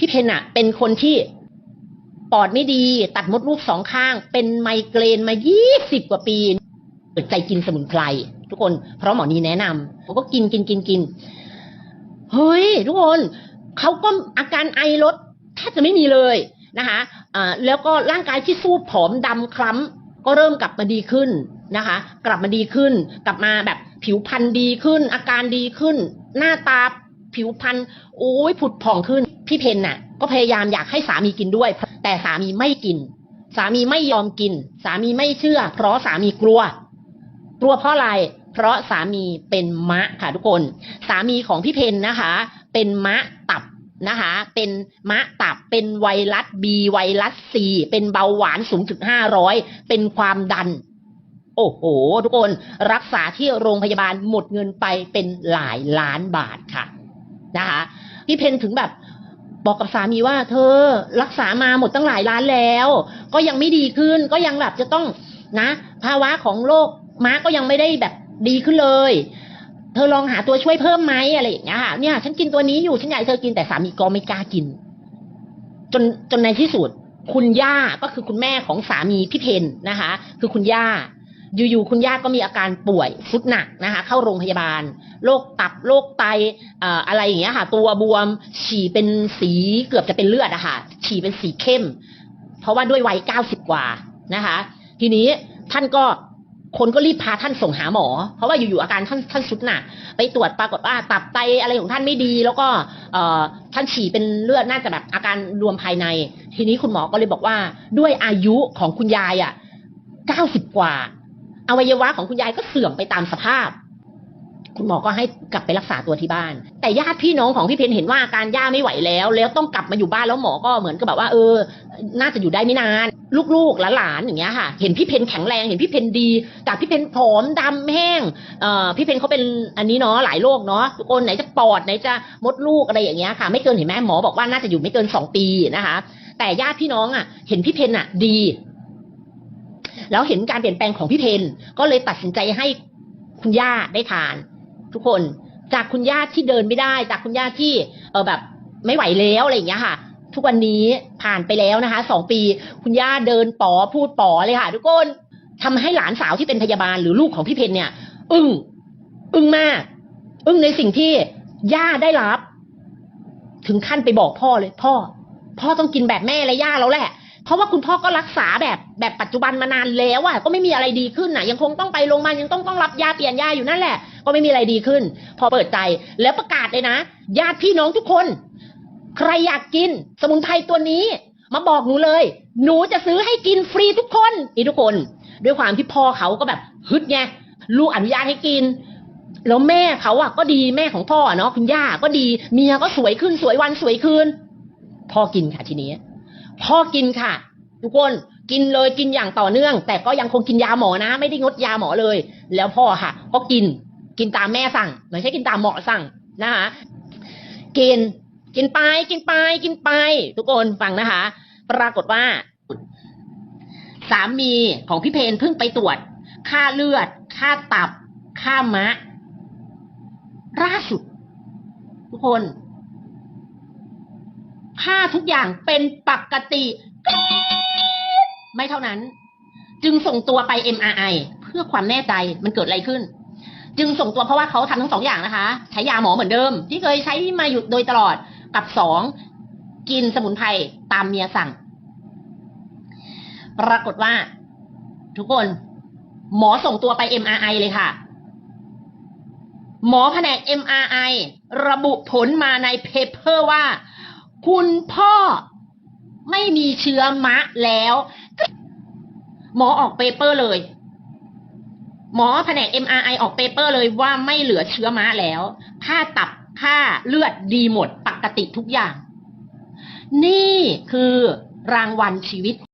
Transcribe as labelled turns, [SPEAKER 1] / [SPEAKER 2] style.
[SPEAKER 1] พี่เพนอะเป็นคนที่ปอดไม่ดี ตัดมดลูกสองข้าง เป็นไมเกรนมายี่สิบกว่าปีเปิดใจกินสมุนไพรทุกคน เพราะหมอนีแนะนำผมก็กินกินกินกินเฮ้ย ทุกคนเขาก็อาการไอลดแทบจะไม่มีเลยนะคะอ่าแล้วก็ร่างกายที่สู้ผอมดำคล้ำก็เริ่มกลับมาดีขึ้นนะคะ กลับมาดีขึ้น กลับมาแบบผิวพรรณดีขึ้น อาการดีขึ้น หน้าตาผิวพรรณโอ้ยผุดผ่องขึ้น พี่เพนน่ะ ก็พยายามอยากให้สามีกินด้วย แต่สามีไม่กิน สามีไม่ยอมกิน สามีไม่เชื่อ เพราะสามีกลัว กลัวเพราะอะไร เพราะสามีเป็นมะค่ะทุกคน สามีของพี่เพนนะคะ เป็นมะตับนะคะ เป็นมะตับ เป็นไวรัสบีไวรัสซีเป็นเบาหวานสูงถึงห้าร้อยเป็นความดัน โอ้โห ทุกคนรักษาที่โรงพยาบาลหมดเงินไปเป็นหลายล้านบาทค่ะนะคะพี่เพนถึงแบบ บอกกับสามีว่า เธอรักษามาหมดตั้งหลายล้านแล้ว ก็ยังไม่ดีขึ้น ก็ยังแบบจะต้องนะ ภาวะของโรคม้าก็ยังไม่ได้แบบดีขึ้นเลย เธอลองหาตัวช่วยเพิ่มไหมอะไรอย่างเงี้ยค่ะเนี่ย ฉันกินตัวนี้อยู่ฉันอยากเธอกินแต่สามีก็ไม่กล้ากิน จนจนในที่สุด คุณย่าก็คือคุณแม่ของสามีพี่เพนนะคะ คือคุณย่า อยู่ๆคุณย่าก็มีอาการป่วยสุดหนักนะคะ เข้าโรงพยาบาลโรคตับโรคไตอะไรอย่างเงี้ยค่ะ ตัวบวมฉี่เป็นสีเกือบจะเป็นเลือดอะค่ะ ฉี่เป็นสีเข้ม เพราะว่าด้วยวัยเก้าสิบกว่านะคะ ทีนี้ท่านก็คนก็รีบพาท่านส่งหาหมอ เพราะว่าอยู่ๆอาการท่านท่านสุดหนักไปตรวจปรากฏว่าตับไตอะไรของท่านไม่ดี แล้วก็เอท่านฉี่เป็นเลือดน่าจะแบบอาการรวมภายใน ทีนี้คุณหมอก็เลยบอกว่าด้วยอายุของคุณยายอะเก้าสิบกว่า อวัยวะของคุณยายก็เสื่อมไปตามสภาพ คุณหมอก็ให้กลับไปรักษาตัวที่บ้าน แต่ญาติพี่น้องของพี่เพนเห็นว่าการย่าไม่ไหวแล้ว แล้วต้องกลับมาอยู่บ้านแล้วหมอก็เหมือนกับแบบว่าเออ น่าจะอยู่ได้ไม่นาน ลูกๆหลานๆอย่างเงี้ยค่ะ เห็นพี่เพนแข็งแรงเห็นพี่เพนดีจากพี่เพนผอมดำแห้งเอ่อพี่เพนเขาเป็นอันนี้เนาะหลายโรคเนาะทุกคนไหนจะปอดไหนจะมดลูกอะไรอย่างเงี้ยค่ะ ไม่เกินเห็นไหมหมอบอกว่าน่าจะอยู่ไม่เกินสองปีนะคะ แต่ญาติพี่น้องอะ เห็นพี่เพนอะ ดี แล้วเห็นการเปลี่ยนแปลงของพี่เพนก็เลยตัดสินใจให้คุณย่าได้ทาน ทุกคนจากคุณย่าที่เดินไม่ได้ จากคุณย่าที่เออแบบไม่ไหวแล้วอะไรอย่างเงี้ยค่ะ ทุกวันนี้ผ่านไปแล้วนะคะสองปี คุณย่าเดินป๋อพูดป๋อเลยค่ะ ทุกคนทำให้หลานสาวที่เป็นพยาบาลหรือลูกของพี่เพนเนี่ย อึ้งอึ้งมาก อึ้งในสิ่งที่ย่าได้รับ ถึงขั้นไปบอกพ่อเลย พ่อ พ่อต้องกินแบบแม่และย่าแล้วแหละ เพราะว่าคุณพ่อก็รักษาแบบแบบปัจจุบันมานานแล้วอะก็ไม่มีอะไรดีขึ้นอะยังคงต้องไปโรงพยาบาลยังต้องต้องรับยาเปลี่ยนยาอยู่นั่นแหละ ก็ไม่มีอะไรดีขึ้น พอเปิดใจแล้วประกาศเลยนะญาติพี่น้องทุกคน ใครอยากกิน สมุนไพรตัวนี้ มาบอกหนูเลย หนูจะซื้อให้กินฟรีทุกคนนี่ทุกคน ด้วยความที่พ่อเขาก็แบบฮึดไงลูกอนุญาตให้กินแล้วแม่เขาอะก็ดีแม่ของพ่อเนาะคุณย่าก็ดีเมียก็สวยขึ้นสวยวันสวยคืนพ่อกินค่ะทีนี้ พ่อกินค่ะ ทุกคนกินเลยกินอย่างต่อเนื่อง แต่ก็ยังคงกินยาหมอนะ ไม่ได้งดยาหมอเลย แล้วพ่อค่ะก็กินกินตามแม่สั่งไม่ใช่กินตามหมอสั่งนะคะกินกินไปกินไปกินไป ทุกคนฟังนะคะ ปรากฏว่า สามีของพี่เพนเพิ่งไปตรวจ ค่าเลือด ค่าตับ ค่ามะล่าสุด ทุกคน ค่าทุกอย่างเป็นปกติ ไม่เท่านั้น จึงส่งตัวไป MRI เพื่อความแน่ใจมันเกิดอะไรขึ้น จึงส่งตัวเพราะว่าเขาทำทั้งสองอย่างนะคะ ใช้ยาหมอเหมือนเดิม ที่เคยใช้มาอยู่โดยตลอดกับสองกินสมุนไพรตามเมียสั่ง ปรากฏว่า ทุกคน หมอส่งตัวไป MRI เลยค่ะ หมอแผนก MRI ระบุผลมาในเพเปอร์ว่า คุณพ่อไม่มีเชื้อมะแล้ว หมอออกเปเปอร์เลย หมอแผนก MRI ออกเปเปอร์เลยว่าไม่เหลือเชื้อม้าแล้ว ค่าตับค่าเลือดดีหมดปกติทุกอย่าง นี่คือรางวัลชีวิต